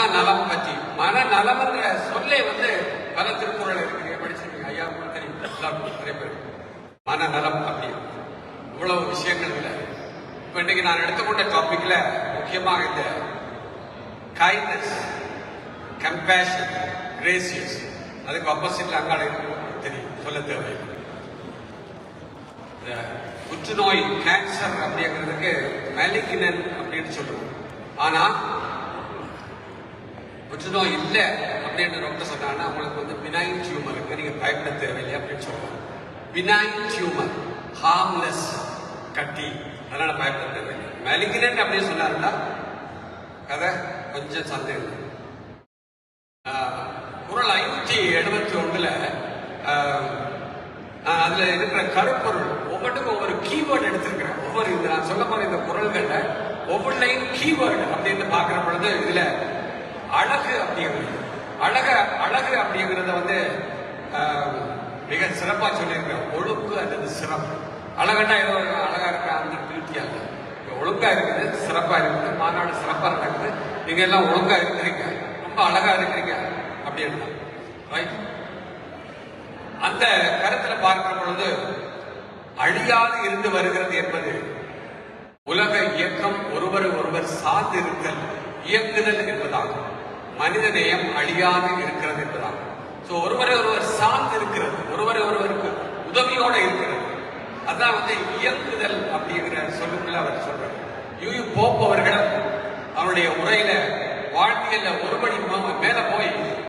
மனநலம் பற்றி. மனநலம்ங்கிற சொல்லே வந்து பல திருக்குறள் இருக்கு. படிச்சிருக்கீங்க. ஐயா உங்களுக்கு தெரியும் எல்லாருக்கும் நிறைய பேர் மனநலம் அப்படி. இவ்வளவு விஷயங்கள் இல்லை. இப்போ இன்னைக்கு நான் எடுத்துக்கொண்ட டாபிக்ல முக்கியமாக இந்த கைண்ட்னஸ் கம்பேஷன் கிரேசியஸ் அதுக்கு அப்போசிட்ல அங்க தெரியும். சொல்ல தேவை இந்த புற்றுநோய் கேன்சர் அப்படிங்கிறதுக்கு மெலிகினன் அப்படின்னு சொல்லுவோம். ஆனா புற்றுநோய் இல்லை அப்படின்னு டாக்டர் சொன்னாங்கன்னா உங்களுக்கு வந்து பினாயின் டியூமர் இருக்கு. நீங்க பயப்பட தேவையில்லை அப்படின்னு சொல்லுவாங்க. பினாயின் டியூமர் ஹார்ம்லெஸ் கட்டி. அதனால பயப்பட தேவையில்லை. மெலிகினன்ட் அப்படின்னு சொன்னாருன்னா கதை கொஞ்சம் சந்தேகம். ஆஹ், குறள் ஐநூற்றி எழுபத்தி ஒண்ணுல ஆஹ், ஆஹ், அதுல இருக்கிற கருப்பொருள் ஒவ்வொன்றுக்கும் ஒவ்வொரு கீவேர்டு எடுத்திருக்கிறேன். ஒவ்வொரு இந்த நான் சொல்ல போற இந்த குரல்கள்ல ஒவ்வொன்றையும் கீவேர்டு அப்படின்னு பார்க்குற பொழுது இதுல அழக அழகு அப்படிங்கிறத வந்து ஆஹ், மிக சிறப்பாக சொல்லியிருக்கேன் ஒழுக்கு அல்லது சிறப்பு அழகண்டா ஏதோ ஒரு அழகா இருக்க அந்த பியூட்டியா இல்லை ஒழுங்கா இருக்குது சிறப்பா இருக்குது மாநாடு சிறப்பா நடக்குது. நீங்க எல்லாம் ஒழுங்கா இருக்கிறீங்க ரொம்ப அழகா இருக்கிறீங்க அப்படின்னு. ரைட் அந்த கருத்துல பார்க்கிற பொழுது அழியாது இருந்து வருகிறது என்பது உலக இயக்கம் ஒருவர் ஒருவர் சார்ந்து இருத்தல் இயக்குதல் என்பதாகும். மனித நேயம் அழியாது இருக்கிறது என்பதான் சோ ஒருவரை ஒருவர் சார்ந்து இருக்கிறது ஒருவரை ஒருவருக்கு உதவியோட இருக்கிறது. அதான் வந்து இயங்குதல் அப்படிங்கிற சொல்லுக்குள்ள அவர் சொல்றார். யூ போப் அவர்கள் அவருடைய உரையில வாழ்க்கையில ஒருபடி மேல போய்